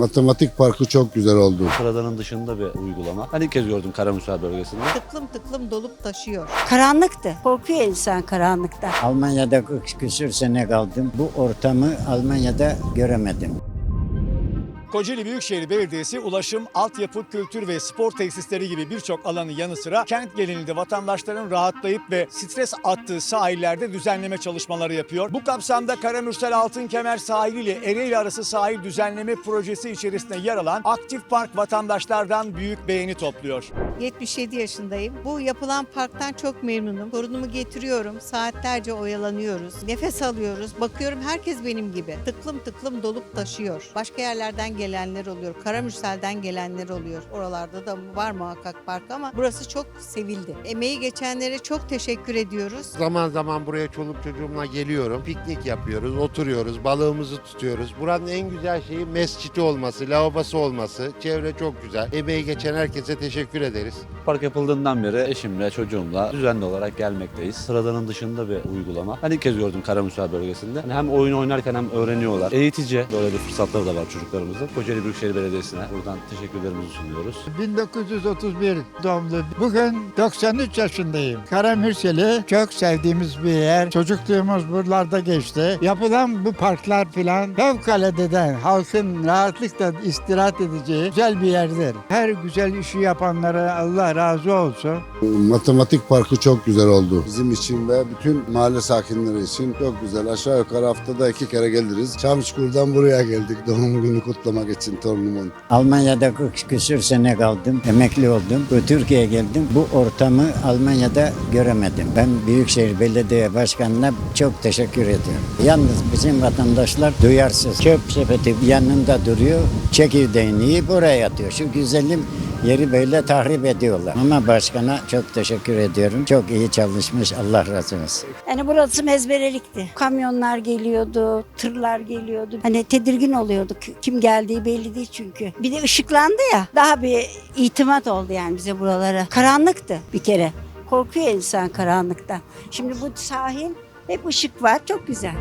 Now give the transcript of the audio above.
Matematik parkı çok güzel oldu. Sıradanın dışında bir uygulama. Ben ilk kez gördüm Karamürsel bölgesinde. tıklım tıklım dolup taşıyor. Karanlıktı. Korkuyor insan karanlıkta. Almanya'da 40 küsür sene kaldım. Bu ortamı Almanya'da göremedim. Kocaeli Büyükşehir Belediyesi ulaşım, altyapı, kültür ve spor tesisleri gibi birçok alanın yanı sıra kent genelinde vatandaşların rahatlayıp ve stres attığı sahillerde düzenleme çalışmaları yapıyor. Bu kapsamda Karamürsel Altınkemer sahili ile Ereğli arası sahil düzenleme projesi içerisinde yer alan Aktif Park vatandaşlardan büyük beğeni topluyor. 77 yaşındayım. Bu yapılan parktan çok memnunum. Torunumu getiriyorum. Saatlerce oyalanıyoruz. Nefes alıyoruz. Bakıyorum herkes benim gibi. Tıklım tıklım dolup taşıyor. Başka yerlerden gelenler oluyor. Karamürsel'den gelenler oluyor. Oralarda da var muhakkak park ama burası çok sevildi. Emeği geçenlere çok teşekkür ediyoruz. Zaman zaman buraya çoluk çocuğumla geliyorum. Piknik yapıyoruz, oturuyoruz, balığımızı tutuyoruz. Buranın en güzel şeyi mescidi olması, lavabosu olması. Çevre çok güzel. Emeği geçen herkese teşekkür ederiz. Park yapıldığından beri eşimle, çocuğumla düzenli olarak gelmekteyiz. Sıradanın dışında bir uygulama. Ben ilk kez gördüm Karamürsel bölgesinde. Hani hem oyun oynarken hem öğreniyorlar. Eğitici böyle bir fırsatları da var çocuklarımızın. Kocaeli Büyükşehir Belediyesi'ne buradan teşekkürlerimizi sunuyoruz. 1931 doğumlu. Bugün 93 yaşındayım. Karamürsel'i çok sevdiğimiz bir yer. Çocukluğumuz buralarda geçti. Yapılan bu parklar filan fevkaladeden halkın rahatlıkla istirahat edeceği güzel bir yerdir. Her güzel işi yapanlara Allah razı olsun. Matematik parkı çok güzel oldu. Bizim için ve bütün mahalle sakinleri için çok güzel. Aşağı yukarı haftada iki kere geliriz. Çamçukur'dan buraya geldik doğum günü kutlamak için torunumun. Almanya'da 40 küsür sene kaldım. Emekli oldum. Bu Türkiye'ye geldim. Bu ortamı Almanya'da göremedim. Ben Büyükşehir Belediye Başkanı'na çok teşekkür ediyorum. Yalnız bizim vatandaşlar duyarsız. Çöp sepeti yanında duruyor. Çekirdeğini yiyip oraya atıyor. Şu güzelim yeri böyle tahrip ediyorlar. Ama başkana çok teşekkür ediyorum. Çok iyi çalışmış. Allah razı olsun. Yani burası mezberelikti. Kamyonlar geliyordu, tırlar geliyordu. Hani tedirgin oluyorduk. Kim geldiği belli değil çünkü. Bir de ışıklandı ya. Daha bir itimat oldu yani bize buralara. Karanlıktı bir kere. Korkuyor insan karanlıkta. Şimdi bu sahil hep ışık var. Çok güzel.